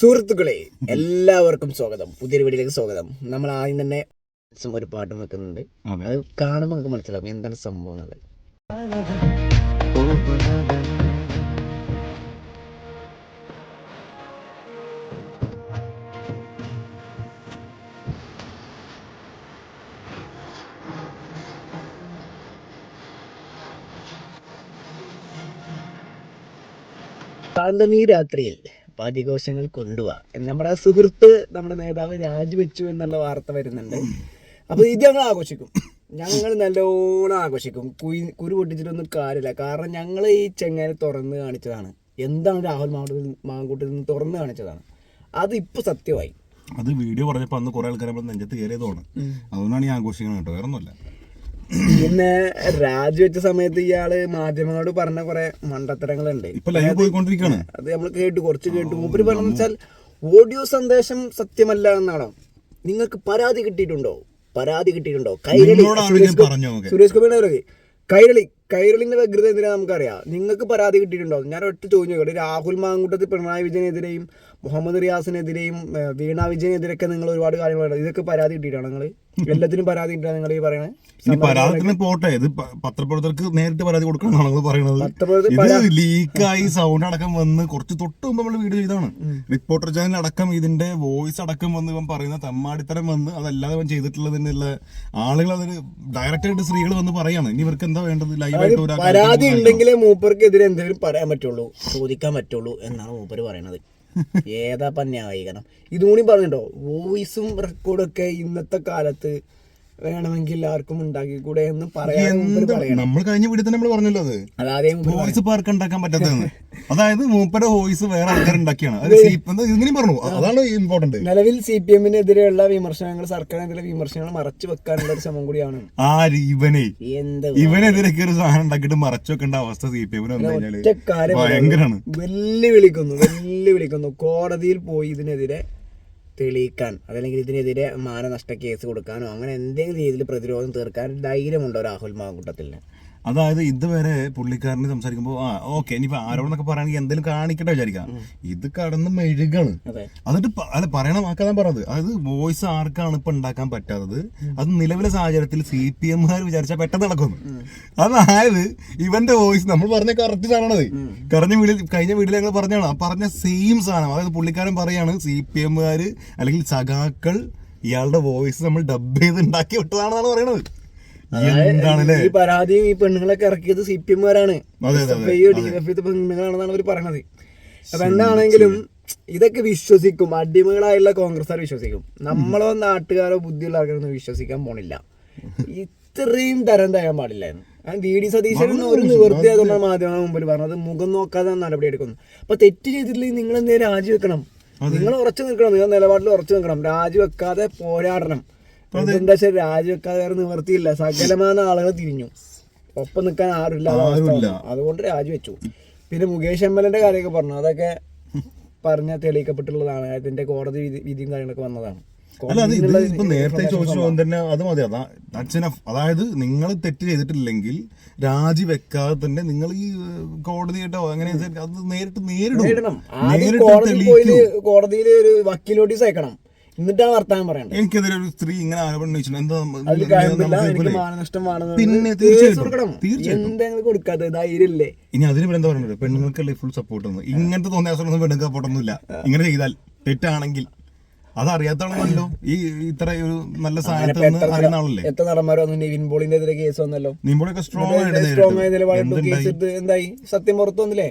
സുഹൃത്തുക്കളെ എല്ലാവർക്കും സ്വാഗതം. പുതിയൊരു വീഡിയോയിലേക്ക് സ്വാഗതം. നമ്മൾ ആദ്യം തന്നെ ഒരു പാട്ട് വെക്കുന്നുണ്ട്. അത്. കാണുമ്പോൾ നമുക്ക് മനസ്സിലാവും എന്താണ് സംഭവം എന്നുള്ളത്. കാന്തമീ രാത്രിയിൽ പാതിഘോഷങ്ങൾ കൊണ്ടുപോവാ നമ്മുടെ സുഹൃത്ത് നമ്മുടെ നേതാവ് രാജിവെച്ചു എന്നുള്ള വാർത്ത വരുന്നുണ്ട്. അപ്പൊ ഇത് ഞങ്ങൾ ആഘോഷിക്കും. ഞങ്ങൾ നല്ലോണം ആഘോഷിക്കും. കുയി കുരു പൊട്ടിച്ചിട്ടൊന്നും കാര്യമില്ല. കാരണം ഞങ്ങൾ ഈ ചെങ്ങാനെ തുറന്ന് കാണിച്ചതാണ്. എന്താണ് രാഹുൽ മാവട്ടത്തിൽ മാങ്കൂട്ടിൽ നിന്ന് തുറന്ന് കാണിച്ചതാണ്. അത് ഇപ്പൊ സത്യമായി. അത് വീഡിയോ പറഞ്ഞപ്പോ അന്ന് കുറെ ആൾക്കാർ നമ്മൾ നെഞ്ചത്ത് കയറിയതാണ് അതുകൊണ്ടാണ് ഈ ആഘോഷിക്കുന്നത് കേട്ടോ. വേറെ ഒന്നുമല്ല പിന്നെ രാജിവെച്ച സമയത്ത് ഇയാൾ മാധ്യമങ്ങളോട് പറഞ്ഞ കുറെ മണ്ടത്തരങ്ങളുണ്ട്. അത് നമ്മൾ കേട്ടു കുറച്ച് കേട്ടു മൂപ്പര് പറഞ്ഞു വെച്ചാൽ ഓഡിയോ സന്ദേശം സത്യമല്ല എന്നാണോ? നിങ്ങൾക്ക് പരാതി കിട്ടിയിട്ടുണ്ടോ? പരാതി കിട്ടിയിട്ടുണ്ടോ? കൈരളി സുരേഷ് ഗോപിയുടെ കൈരളി കൈരളിന്റെ വ്യഗ്രത എന്തിനാ നമുക്കറിയാം? നിങ്ങൾക്ക് പരാതി കിട്ടിയിട്ടുണ്ടോ? ഞാൻ ഒറ്റ ചോദിച്ചു രാഹുൽ മാങ്കൂട്ടത്തിൽ പിണറായി വിജയനെതിരെയും മുഹമ്മദ് റിയാസിനെതിരെയും വീണ വിജയനെതിരെയൊക്കെ നിങ്ങൾ ഒരുപാട് കാര്യങ്ങൾ പറയുന്നത്. ഇതൊക്കെ പരാതി കിട്ടിയിട്ടാണ് നിങ്ങൾ എല്ലാത്തിനും പരാതി കിട്ടിയാണ് നിങ്ങൾ ഈ പറയുന്നത് ഇനി പരാതിത്തിന് പോട്ടെ. ഇത് പത്രപ്രവർത്തകർക്ക് നേരിട്ട് പരാതി കൊടുക്കണം നിങ്ങൾ പറയുന്നത് ഇത് ലീക്കായി സൗണ്ട് അടക്കം വന്ന് കുറച്ച് തൊട്ട് മുമ്പ് നമ്മൾ വീഡിയോ ചെയ്താണ് റിപ്പോർട്ടർ ചാനൽ അടക്കം ഇതിന്റെ വോയിസ് അടക്കം വന്ന് ഇവൻ പറയുന്ന തമ്മാടിത്തരം വന്ന് അതല്ലാതെ അവൻ ചെയ്തിട്ടുള്ളതിനുള്ള ആളുകൾ അതിന് ഡയറക്റ്റ് ആയിട്ട് സ്ത്രീകൾ വന്ന് പറയാണ്. ഇനി ഇവർക്ക് എന്താ വേണ്ടത്? ലൈവായിട്ട് പരാതി ഉണ്ടെങ്കിലേ മൂപ്പർക്കെതിരെ എന്തെങ്കിലും പറയാൻ പറ്റുള്ളൂ ചോദിക്കാൻ പറ്റുള്ളൂ എന്നാണ് മൂപ്പർ പറയണത്. ഏതാ പന്യായിക്കണം ഇതുകൂടി പറഞ്ഞിട്ടോ വോയിസും റെക്കോർഡും ഒക്കെ ഇന്നത്തെ കാലത്ത് വേണമെങ്കിൽ ആർക്കും ഉണ്ടാക്കിക്കൂടെ എന്ന് പറയാൻ നമ്മൾ കഴിഞ്ഞ വീഡിയോ തന്നെ നമ്മൾ പറഞ്ഞല്ലോ അത്. മൂപ്പര് വോയിസ് പാർക്ക് ഉണ്ടാക്കാൻ പറ്റാത്തതെന്ന് അതായത് മൂപ്പരുടെ വോയിസ് വേറെ ആൾക്കാർ ഉണ്ടാക്കിയാണ്. ഇങ്ങനെയും പറഞ്ഞു. അതാണ് ഇമ്പോർട്ടന്റ് നിലവിൽ സി പി എമ്മിനെതിരെയുള്ള വിമർശനങ്ങൾ സർക്കാരിനെതിരെ വിമർശനങ്ങൾ മറച്ചു വെക്കാനുള്ള ഒരു ശ്രമം കൂടിയാണ്. ആര്? ഇവനെ. എന്ത് ഇവനെതിരൊക്കെ ഒരു സാധനം ഉണ്ടാക്കിയിട്ട് മറച്ചു വെക്കേണ്ട അവസ്ഥ സി പി എമ്മിന് ഭയങ്കരാണ്. വെല്ലുവിളിക്കുന്നു വെല്ലുവിളിക്കുന്നു. കോടതിയിൽ പോയി ഇതിനെതിരെ തെളിയിക്കാൻ അതല്ലെങ്കിൽ ഇതിനെതിരെ മാനനഷ്ട കേസ് കൊടുക്കാനോ അങ്ങനെ എന്തെങ്കിലും രീതിയിൽ പ്രതിരോധം തീർക്കാൻ ധൈര്യമുണ്ടോ രാഹുൽ മാങ്കൂട്ടത്തിന് അതായത് ഇതുവരെ പുള്ളിക്കാരന് സംസാരിക്കുമ്പോൾ ആ ഓക്കെ ഇനിയിപ്പോ ആരോടൊന്നൊക്കെ പറയുകയാണെങ്കിൽ എന്തെങ്കിലും കാണിക്കട്ടെ വിചാരിക്കാം. ഇത് കടന്ന് മെഴുകാണ്. അതിട്ട് എന്നിട്ട് അല്ല പറയണ വാക്കാ പറഞ്ഞത്. അതായത് വോയിസ് ആർക്കാണ് ഇപ്പൊ ഉണ്ടാക്കാൻ പറ്റാത്തത്? അത് നിലവിലെ സാഹചര്യത്തിൽ സി പി എമ്മുകാർ വിചാരിച്ചാൽ പെട്ടെന്ന് നടക്കുന്നു. അതായത് ഇവന്റെ വോയിസ് നമ്മൾ പറഞ്ഞ കറക്റ്റ് സാധനമാണത്. കറഞ്ഞ വീട്ടിൽ കഴിഞ്ഞ വീട്ടിൽ ഞങ്ങൾ പറഞ്ഞാണ് ആ പറഞ്ഞ സെയിം സാധനം. അതായത് പുള്ളിക്കാരൻ പറയാണ് സി പി എമ്മുകാർ അല്ലെങ്കിൽ സഖാക്കൾ ഇയാളുടെ വോയിസ് നമ്മൾ ഡബ് ചെയ്ത് ഉണ്ടാക്കി വിട്ടതാണെന്നാണ് പറയണത്. ഈ പരാതി ഈ പെണ്ണുങ്ങളൊക്കെ ഇറക്കിയത് സി പി എംകാരാണ് പെണ്ണുങ്ങളാണെന്നാണ് അവർ പറയണത്. അപ്പൊ എന്താണെങ്കിലും ഇതൊക്കെ വിശ്വസിക്കും. അടിമകളായുള്ള കോൺഗ്രസ്സുകാർ വിശ്വസിക്കും. നമ്മളോ നാട്ടുകാരോ ബുദ്ധിയുള്ള ആൾക്കാരൊന്നും വിശ്വസിക്കാൻ പോണില്ല. ഇത്രയും തരം തരാൻ പാടില്ലായിരുന്നു ആ വി ഡി സതീശൻ ഒരു നിവൃത്തി ആയതുകൊണ്ടാണ് മാധ്യമങ്ങൾ മുമ്പിൽ പറഞ്ഞത്. മുഖം നോക്കാതെ നടപടി എടുക്കുന്നു. അപ്പൊ തെറ്റ് ചെയ്തിട്ടില്ലെങ്കിൽ നിങ്ങൾ എന്തേ രാജിവെക്കണം നിങ്ങൾ ഉറച്ചു നിൽക്കണം. നിങ്ങൾ നിലപാടിൽ ഉറച്ചു നിൽക്കണം. രാജിവെക്കാതെ പോരാടണം. എന്താ വെച്ചാൽ രാജിവെക്കാതെ നിവർത്തിയില്ല. സകലമാന ആളുകളെ തിരിഞ്ഞു. ഒപ്പം നിൽക്കാൻ ആരുമില്ല. അതുകൊണ്ട് രാജിവെച്ചു പിന്നെ മുകേഷ് എം എൽ എന്റെ കാര്യമൊക്കെ പറഞ്ഞു. അതൊക്കെ പറഞ്ഞ തെളിയിക്കപ്പെട്ടുള്ളതാണ്. അതിന്റെ കോടതി വിധി- വിധിയും കാര്യങ്ങളൊക്കെ വന്നതാണ്. അല്ല അത് ഇത് ഇപ്പൊ നേരത്തെ ചോദിച്ചു തന്നെ അത് മതി. അതാ അച്ഛന അതായത് നിങ്ങൾ തെറ്റ് ചെയ്തിട്ടില്ലെങ്കിൽ രാജി വെക്കാതെ തന്നെ നിങ്ങൾ ഈ കോടതിയിട്ടോ കോടതിയായിട്ടോ അങ്ങനെ അത് നേരിട്ട് നേരിടും. നേരിടണം. നേരിട്ട് കോടതിയിൽ ഒരു വക്കീൽ നോട്ടീസ് അയക്കണം. എന്നിട്ടാണ് വർത്താനം പറയണ്ടത്. എനിക്കെതിരെ ഒരു സ്ത്രീ ഇങ്ങനെ ആരോപണം എന്തെങ്കിലും കൊടുക്കാതെ ധൈര്യല്ലേ ഇനി അതിന് ഇവിടെ എന്താ പറയുന്നത് പെണ്ണുങ്ങൾക്കല്ലേ ഫുൾ സപ്പോർട്ട് ഒന്നും ഇങ്ങനത്തെ തോന്നിയ അവസരം പെണ്ണുങ്ങൾക്ക് സപ്പോർട്ടൊന്നുമില്ല ഇങ്ങനെ ചെയ്താൽ തെറ്റാണെങ്കിൽ അതറിയാത്താണല്ലോ ഈ ഇത്ര ഒരു നല്ല സാധനത്തിൽ അറിയുന്ന ആളല്ലേ? എത്ര നിവിൻ പോളിന്റെ കേസ് വന്നല്ലോ. സ്ട്രോങ് ആയിട്ട് സ്ട്രോങ് ആയ കേസ് എടുത്ത് എന്തായി? സത്യം പുറത്തു വന്നില്ലേ?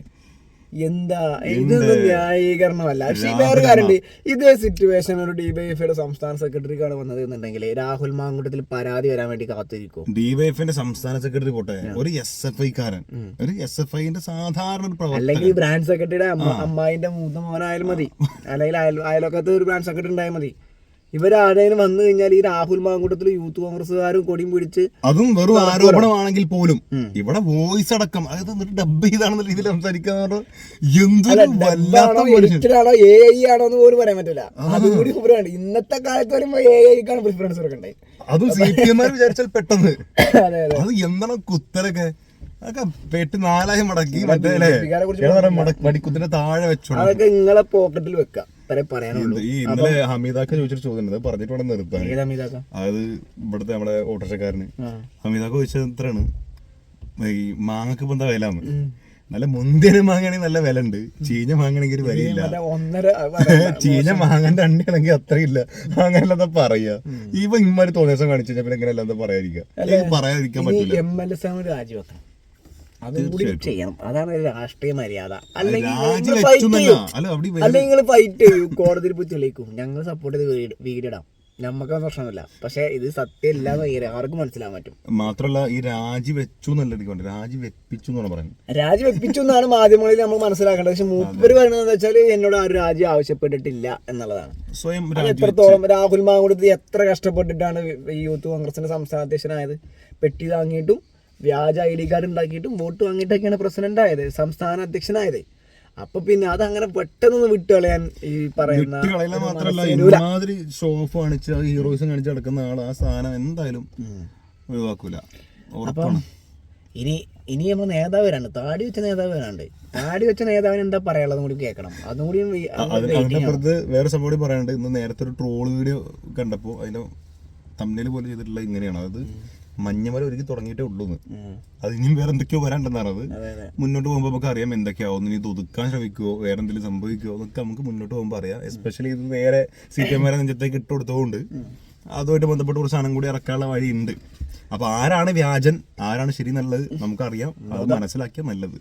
എന്താ? ഇതൊന്നും ന്യായീകരണമല്ല. പക്ഷേ വേറെ കാര്യമുണ്ട്. ഇതേ സിറ്റുവേഷൻ ഒരു ഡിവൈഎഫ്ഐയുടെ സംസ്ഥാന സെക്രട്ടറിക്കാണ് വന്നത് എന്നുണ്ടെങ്കിൽ രാഹുൽ മാങ്കുട്ടത്തിൽ പരാതി വരാൻ വേണ്ടി കാത്തിരിക്കും. ഡിവൈഎഫിന്റെ സംസ്ഥാന സെക്രട്ടറി പോട്ടെ? ഒരു എസ് എഫ് ഐക്കാരൻ ഒരു എസ് എഫ് ഐന്റെ സാധാരണ ഒരു അല്ലെങ്കിൽ ബ്രാഞ്ച് സെക്രട്ടറിയുടെ അമ്മ അമ്മായിന്റെ മൂത്ത മോനായാലും മതി. അല്ലെങ്കിൽ അയൽ അയൽവക്കത്ത് ഒരു ബ്രാഞ്ച് സെക്രട്ടറി ഉണ്ടായാൽ മതി. ഇവരാരെങ്കിലും വന്നു കഴിഞ്ഞാൽ ഈ രാഹുൽ മാങ്കൂട്ടത്തിൽ യൂത്ത് കോൺഗ്രസ്സുകാരും കൊടിയും പിടിച്ച് അതും വെറും ആരോപണമാണെങ്കിൽ പോലും ഇവിടെ വോയിസ് അടക്കം അതായത് എന്നിട്ട് ഡബ് ചെയ്താണെന്ന രീതിയിൽ സംസാരിക്കാന്ന് പറഞ്ഞാൽ എന്തൊരു വല്ലാത്ത ഡബ്ബാണോ എ ഐ ആണോ എന്ന് പോലും പറയാൻ പറ്റില്ല. അതുകൂടി പ്രിഫറൻസ് ഇന്നത്തെ കാലത്ത് വരുമ്പോ എ ഐക്കാണ് പ്രിഫറൻസ് കൊടുക്കണ്ടേ? അതും സി പി എം വിചാരിച്ചാൽ പെട്ടെന്ന്. അതെ എന്താണ് കുത്തലൊക്കെ അതൊക്കെ പെട്ട് നാലായി മടക്കി മറ്റേ മടിക്കുത്തിന്റെ താഴെ വെച്ചോണം അതൊക്കെ നിങ്ങളെ പോക്കറ്റിൽ വെക്കാം. അത്രേ പറയാനുള്ളൂ. ഈ ഇന്നലെ ഹമീദാക്ക ചോദിച്ചൊരു ചോദ്യം അത് പറഞ്ഞിട്ട് വേണം നിർത്താൻ. ഏതാ ഇവിടുത്തെ നമ്മുടെ ഓട്ടോറിക്ഷക്കാരന്. ഹമീദാക്ക ചോദിച്ചത് എത്രയാണ്? ഈ മാങ്ങക്ക് ഇപ്പൊ എന്താ വില നല്ല മുന്തിയ മാങ്ങയാണെങ്കിൽ നല്ല വില ഉണ്ട്. ചീഞ്ഞ മാങ്ങയാണെങ്കിൽ ഒരു വിലയില്ല. ഒന്നര. ചീഞ്ഞ മാങ്ങന്റെ അണ്ടിയാണെങ്കിൽ അത്രയില്ല. അങ്ങനെയല്ലാതെ പറയാ. ഇപ്പൊ ഇമ്മാര് തോന്നിയ ദിവസം കാണിച്ചു കഴിഞ്ഞാൽ പിന്നെ എങ്ങനെ പറയാതിരിക്കാം പറയാതിരിക്കുക. പറയാതിരിക്കാൻ പറ്റില്ല എം എൽ എ സ്ഥാനം രാജിവെക്കണം അതും കൂടി ചെയ്യണം. അതാണ് രാഷ്ട്രീയ മര്യാദ. അല്ലെങ്കിൽ അല്ലെങ്കിൽ നിങ്ങൾ ഫൈറ്റ് ചെയ്യൂ. കോടതിയിൽ പോയി തെളിയിക്കും. ഞങ്ങൾ സപ്പോർട്ട് ചെയ്ത് വീട് വീടിടാം. നമുക്ക് പ്രശ്നമില്ല പക്ഷെ ഇത് സത്യം ഇല്ലാന്ന് ആർക്കും മനസ്സിലാൻ പറ്റും. മാത്രല്ല ഈ രാജി വെച്ചു എന്നല്ല രാജി വെപ്പിച്ചു എന്നാണ് പറയുന്നത്. രാജി വെപ്പിച്ചു എന്നാണ് മാധ്യമങ്ങളിൽ നമ്മൾ മനസ്സിലാക്കേണ്ടത്. പക്ഷെ മൂപ്പര് പറയുന്നത് വെച്ചാൽ വെച്ചാൽ എന്നോട് ആ ഒരു രാജി ആവശ്യപ്പെട്ടിട്ടില്ല എന്നുള്ളതാണ്. സ്വയം എത്രത്തോളം രാഹുൽ മാങ്കുടത്ത് എത്ര കഷ്ടപ്പെട്ടിട്ടാണ് യൂത്ത് കോൺഗ്രസിന്റെ സംസ്ഥാന അധ്യക്ഷനായത്? പെട്ടി വാങ്ങിയിട്ടും വ്യാജ ഐ ഡി കാർഡ് ഉണ്ടാക്കിയിട്ടും വോട്ട് വാങ്ങിയിട്ടൊക്കെയാണ് പ്രസിഡന്റ് ആയത് സംസ്ഥാന അധ്യക്ഷനായത്. അപ്പൊ പിന്നെ അത് അങ്ങനെ പെട്ടെന്ന് വിട്ടുകളയാൻ ഈ പറയുന്ന മാത്രല്ല. ഇമാതിരി കാണിച്ച് ഹീറോയിസം കാണിച്ച് നടക്കുന്ന ആൾ ആ സാധനം എന്തായാലും ഒഴിവാക്കൂല. അപ്പം ഇനി ഇനി നമ്മൾ നേതാവ് വരാണ്ട് താടി വെച്ച നേതാവ് വരാണ്ട് താടി വെച്ച നേതാവിന് എന്താ പറയാനുള്ളത് കൂടി കേൾക്കണം. അതും കൂടി അത്. അതിനപ്പുറത്ത് വേറെ സംഭവം കൂടി പറയാനുണ്ട്. ഇന്ന് നേരത്തെ ഒരു ട്രോൾ വീഡിയോ കണ്ടപ്പോൾ അതിന്റെ തമ്മിൽ പോലെ ചെയ്തിട്ടുള്ള ഇങ്ങനെയാണ്. അതായത് മഞ്ഞമല ഒരുക്കി തുടങ്ങിയിട്ടേ ഉള്ളൂ. അത് ഇനിയും വേറെ എന്തൊക്കെയോ വരാണ്ടെന്നാണ് അത്. മുന്നോട്ട് പോകുമ്പോൾ നമുക്ക് അറിയാം എന്തൊക്കെയാവും. ഇനി ഒതുക്കാൻ ശ്രമിക്കുമോ വേറെ എന്തെങ്കിലും സംഭവിക്കുമോ എന്നൊക്കെ നമുക്ക് മുന്നോട്ട് പോകുമ്പോൾ അറിയാം. എസ്പെഷ്യലി ഇത് നേരെ സി പി എം നെഞ്ചത്തേക്ക് ഇട്ട് കൊടുത്തതുകൊണ്ട് അതുമായിട്ട് ബന്ധപ്പെട്ട് കുറച്ച് സാധനം കൂടി ഇറക്കാനുള്ള വഴി ഉണ്ട് അപ്പൊ ആരാണ് വ്യാജൻ ആരാണ് ശരി നല്ലത് നമുക്കറിയാം. അത് മനസ്സിലാക്കിയാൽ നല്ലത്.